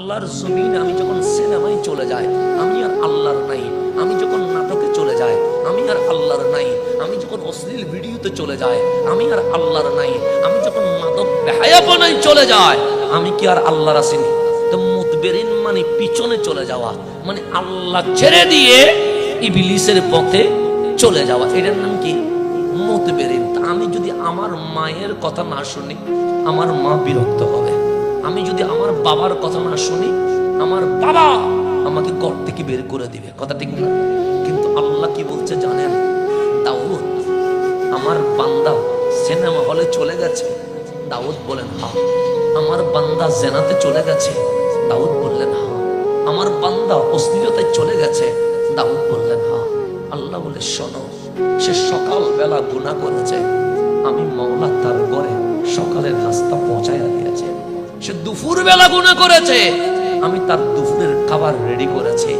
আল্লাহর জমিন, আমি যখন সিনেমায় চলে যাই, আমি আর আল্লাহর নাই। আমি যখন নাটকে চলে যাই, আমি আর আল্লাহর নাই। আমি যখন অশ্লীল ভিডিওতে চলে যাই, আমি আর আল্লাহর নাই। আমি যখন মাদক বেহায়াপনায় চলে যায় আমি কি আর আল্লাহর আসিনি তো মুতবেরিন মানে পিছনে চলে যাওয়া মানে আল্লাহ ছেড়ে দিয়ে ইবিলিসের পথে চলে যাওয়া। এটার নাম কি? মুতবেরিন। আমি যদি আমার মায়ের কথা না শুনি, আমার মা বিরক্ত হবে। আমি যদি আমার বাবার কথা না শুনি, আমার বাবা আমাকে ঘর থেকে বের করে দিবে। কথা ঠিক না? কিন্তু আল্লাহ কি বলছে জানেন? দাউদ, আমার বান্দা সিনেমা হলে চলে গেছে। দাউদ বলেন, হা। আমার বান্দা জেনাতে চলে গেছে। দাউদ বললেন, হা। আমার বান্দা অশ্লীলতায় চলে গেছে। দাউদ বললেন, হা। আল্লাহ বলে, শোনো, সে সকাল বেলা গুণা করেছে। আমি মৌলা তার ঘরে সকালের রাস্তা পৌঁছাইয়া দিয়েছে। সে দুপুর বেলা গুণা করেছে। আমি তার দুপুরের খাবার রেডি করেছি।